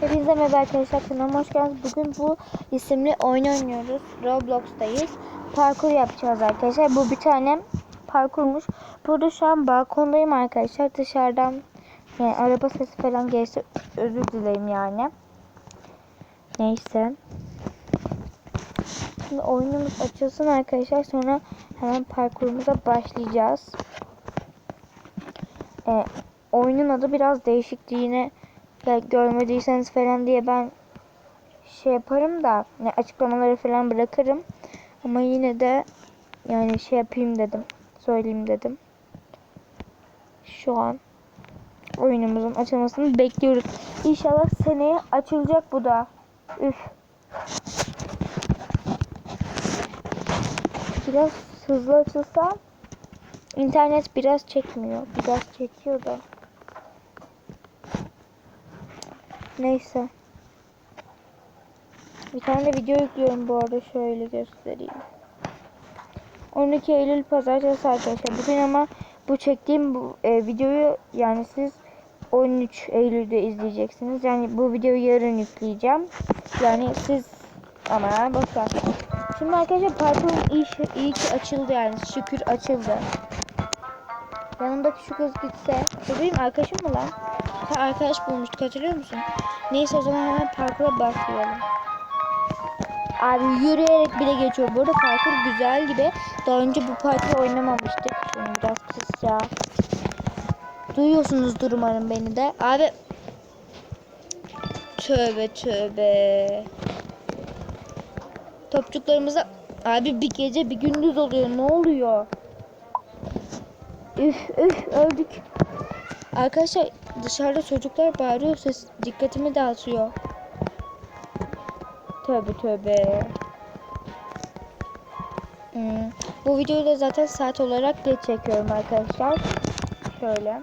Hepinize merhaba arkadaşlar kanalıma hoş geldiniz. Bugün bu isimli oyun oynuyoruz. Roblox'tayız. Parkur yapacağız arkadaşlar. Bu bir tane parkurmuş. Burada şu an balkondayım arkadaşlar. Dışarıdan yani araba sesi falan gelirse özür dileyim yani. Neyse. Şimdi oyunumuz açılsın arkadaşlar. Sonra hemen parkurumuza başlayacağız. Ee, oyunun adı biraz değişikti yine ya görmediyseniz falan diye ben şey yaparım da ne açıklamaları falan bırakırım. Ama yine de yani şey yapayım dedim. Söyleyeyim dedim. Şu an oyunumuzun açılmasını bekliyoruz. İnşallah seneye açılacak bu da. Üf. Biraz hızlı açılsa internet biraz çekmiyor. Biraz çekiyor da. Neyse. Bir tane de video yüklüyorum bu arada şöyle göstereyim. 12 Eylül pazartesi arkadaşlar. Bugün ama bu çektiğim bu e, videoyu yani siz 13 Eylül'de izleyeceksiniz. Yani bu videoyu yarın yükleyeceğim. Yani siz ama boşver. Şimdi arkadaşlar parkurun iyi, iyi ki açıldı yani şükür açıldı. Yanımdaki şu kız gitse. Bu benim arkadaşım mı lan? Arkadaş bulmuştuk hatırlıyor musun? Neyse o zaman hemen parkura başlayalım. Abi yürüyerek bile geçiyor. Burada parkur güzel gibi. Daha önce bu parkuru oynamamıştık. Şimdi biraz kıs ya. Duyuyorsunuzdur umarım beni de. Abi tövbe tövbe. Topçuklarımıza abi bir gece bir gündüz oluyor. Ne oluyor? Üf üf öldük. Arkadaşlar dışarıda çocuklar bağırıyor ses dikkatimi dağıtıyor. Tövbe tövbe. Hmm. Bu videoyu da zaten saat olarak geç çekiyorum arkadaşlar. Şöyle.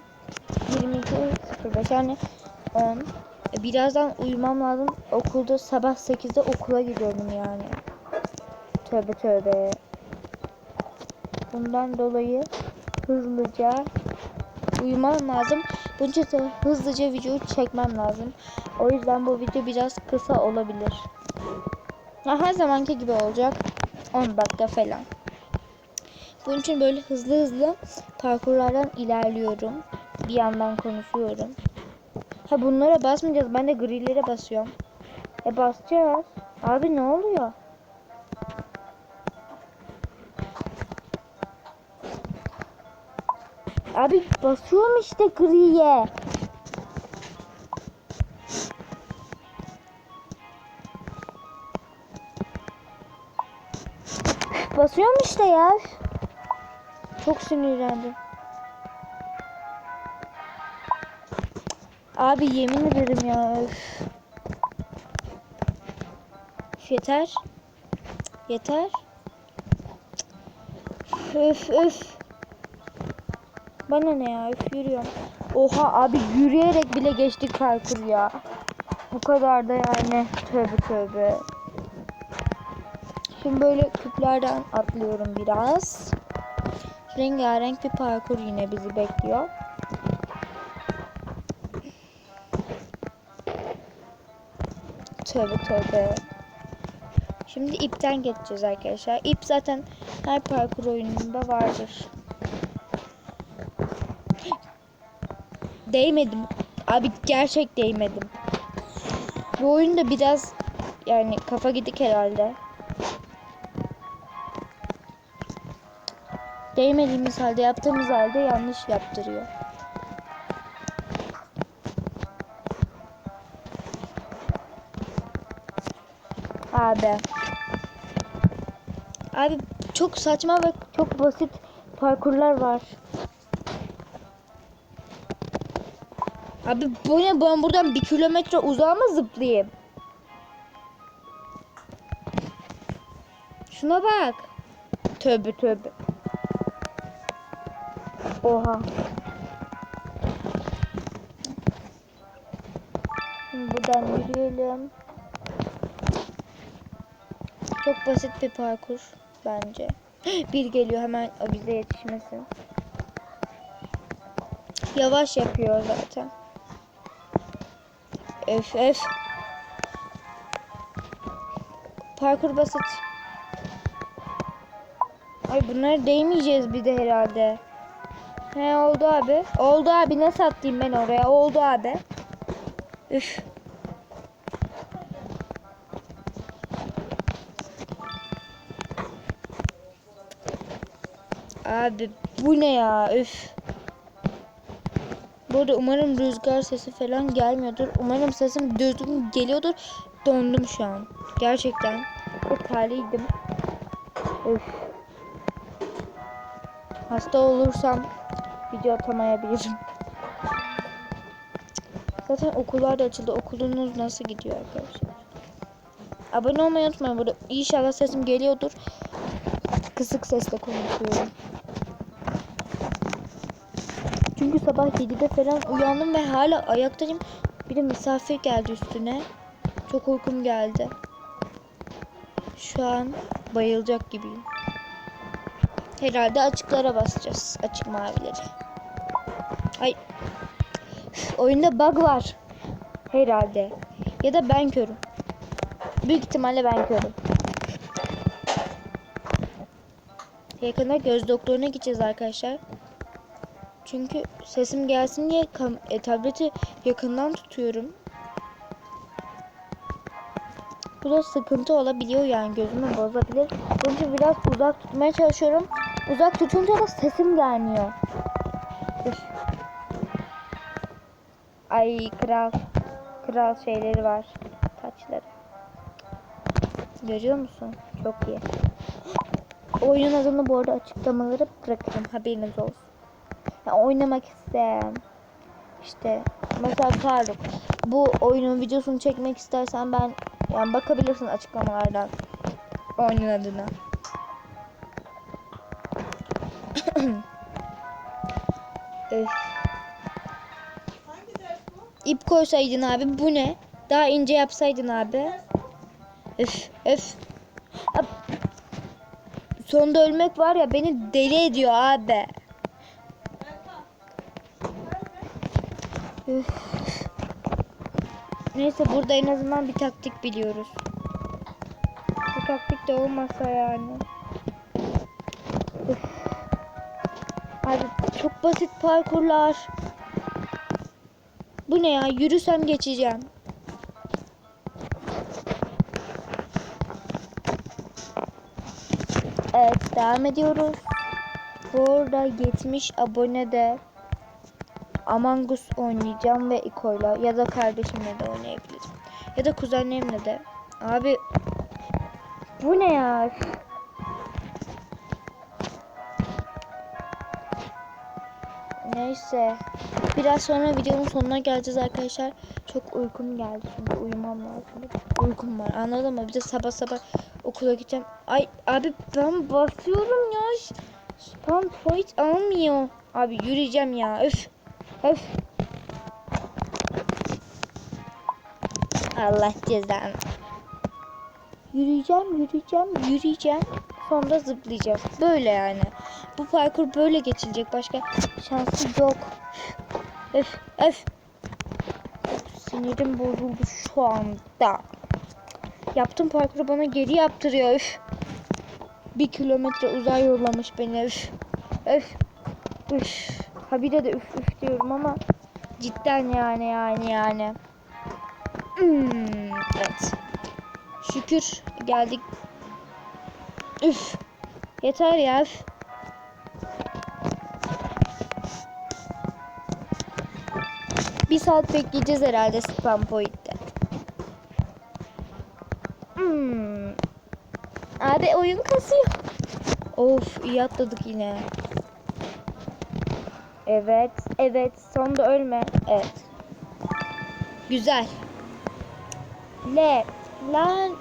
22.05 yani 10. Birazdan uyumam lazım. Okulda sabah 8'de okula gidiyorum yani. Tövbe tövbe. Bundan dolayı hızlıca uyumam lazım. Bunun için hızlıca video çekmem lazım. O yüzden bu video biraz kısa olabilir. Ya her zamanki gibi olacak. 10 dakika falan. Bunun için böyle hızlı hızlı parkurlardan ilerliyorum. Bir yandan konuşuyorum. Ha bunlara basmayacağız. Ben de grilere basıyorum. E basacağız. Abi ne oluyor? Abi basıyorum işte griye. Basıyorum işte ya. Çok sinirlendim. Abi yemin ederim ya. Öf. Yeter. Yeter. Öf öf. Bana ne ya öf yürüyorum. Oha abi yürüyerek bile geçtik parkur ya. Bu kadar da yani tövbe tövbe. Şimdi böyle küplerden atlıyorum biraz. Rengarenk bir parkur yine bizi bekliyor. Tövbe tövbe. Şimdi ipten geçeceğiz arkadaşlar. İp zaten her parkur oyununda vardır. Değmedim. Abi gerçek değmedim. Bu oyunda biraz yani kafa gidik herhalde. Değmediğimiz halde yaptığımız halde yanlış yaptırıyor. Abi. Abi çok saçma ve çok basit parkurlar var. Abi bu ne ben buradan bir kilometre uzağa mı zıplayayım? Şuna bak. Tövbe tövbe. Oha. Şimdi buradan yürüyelim. Çok basit bir parkur bence. Bir geliyor hemen o bize yetişmesin. Yavaş yapıyor zaten. Öf öf. Parkur basit. Ay bunları değmeyeceğiz bir de herhalde. He oldu abi. Oldu abi ne sattım ben oraya? Oldu abi. Üf. Abi bu ne ya? Üf. Burada umarım rüzgar sesi falan gelmiyordur. Umarım sesim düzgün geliyordur. Dondum şu an. Gerçekten. Çok terliydim. Üf. Hasta olursam video atamayabilirim. Zaten okullar da açıldı. Okulunuz nasıl gidiyor arkadaşlar? Abone olmayı unutmayın. Burada inşallah sesim geliyordur. Kısık sesle konuşuyorum. Çünkü sabah 7'de falan uyandım ve hala ayaktayım. Bir de misafir geldi üstüne. Çok uykum geldi. Şu an bayılacak gibiyim. Herhalde açıklara basacağız. Açık mavileri. Ay. Oyunda bug var. Herhalde. Ya da ben körüm. Büyük ihtimalle ben körüm. Yakında göz doktoruna gideceğiz arkadaşlar. Çünkü sesim gelsin diye e, tableti yakından tutuyorum. Bu da sıkıntı olabiliyor yani gözümü bozabilir. Bunun için biraz uzak tutmaya çalışıyorum. Uzak tutunca da sesim gelmiyor. Ay kral. Kral şeyleri var. Taçları. Görüyor musun? Çok iyi. Oyunun adını bu arada açıklamaları bırakırım. Haberiniz olsun. Ya oynamak isteyen işte mesela Faruk bu oyunun videosunu çekmek istersen ben yani bakabilirsin açıklamalardan oyunun adına. İp koysaydın abi bu ne? Daha ince yapsaydın abi. Öf öf. Ab- Sonunda ölmek var ya beni deli ediyor abi. Neyse burada en azından bir taktik biliyoruz. Bu taktik de olmasa yani. Abi çok basit parkurlar. Bu ne ya? Yürüsem geçeceğim. Evet devam ediyoruz. Bu arada 70 abone de Among Us oynayacağım ve İko'yla ya da kardeşimle de oynayabilirim. Ya da kuzenlerimle de. Abi bu ne ya? Neyse. Biraz sonra videonun sonuna geleceğiz arkadaşlar. Çok uykum geldi şimdi uyumam lazım. Uykum var anladın mı? Bir de sabah sabah okula gideceğim. Ay abi ben basıyorum ya. Spam point almıyor. Abi yürüyeceğim ya. Öf. Öf. Allah cezanı. Yürüyeceğim, yürüyeceğim, yürüyeceğim. Sonra zıplayacağım. Böyle yani. Bu parkur böyle geçilecek. Başka şansı yok. Öf, öf. Sinirim bozuldu şu anda. Yaptığım parkuru bana geri yaptırıyor. Öf. Bir kilometre uzay yollamış beni. Öf. Öf. Üf. Habire de üf üf diyorum ama cidden yani yani yani. Hmm, evet. Şükür geldik. Üf. Yeter ya. Üf. Bir saat bekleyeceğiz herhalde spam point'te. Hmm. Abi oyun kasıyor. Of iyi atladık yine. Evet, evet. Sonda ölme. Evet. Güzel. L. Lan.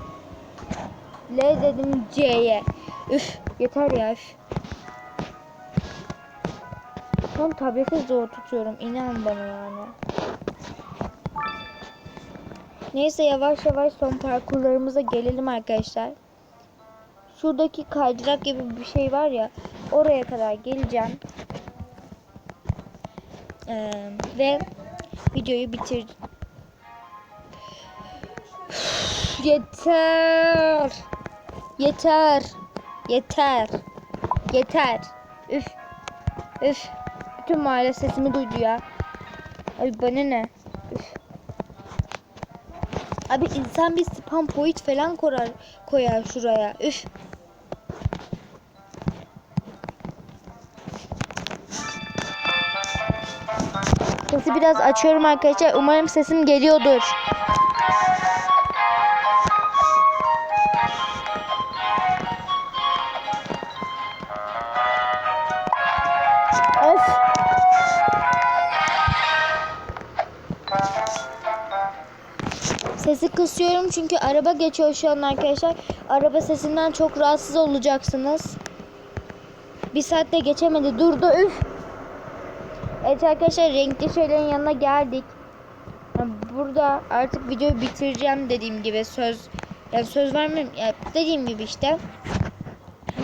L dedim C'ye. Üf. Yeter ya üf. Son tableti zor tutuyorum. İnan bana yani. Neyse yavaş yavaş son parkurlarımıza gelelim arkadaşlar. Şuradaki kaydırak gibi bir şey var ya. Oraya kadar geleceğim. Ee, ve videoyu bitir. Yeter. Yeter. Yeter. Yeter. Üf. Üf. Bütün mahalle sesimi duydu ya. Ay bana ne? Üf. Abi insan bir spam point falan koyar, koyar şuraya. Üf. Sesi biraz açıyorum arkadaşlar. Umarım sesim geliyordur. Öf. Sesi kısıyorum çünkü araba geçiyor şu an arkadaşlar. Araba sesinden çok rahatsız olacaksınız. Bir saatte geçemedi. Durdu. Üf. Evet arkadaşlar renkli şeylerin yanına geldik. Burada artık videoyu bitireceğim dediğim gibi söz yani söz vermem ya dediğim gibi işte.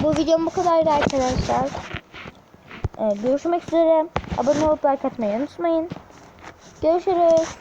Bu videom bu kadardı arkadaşlar. Evet, görüşmek üzere. Abone olup like atmayı unutmayın. Görüşürüz.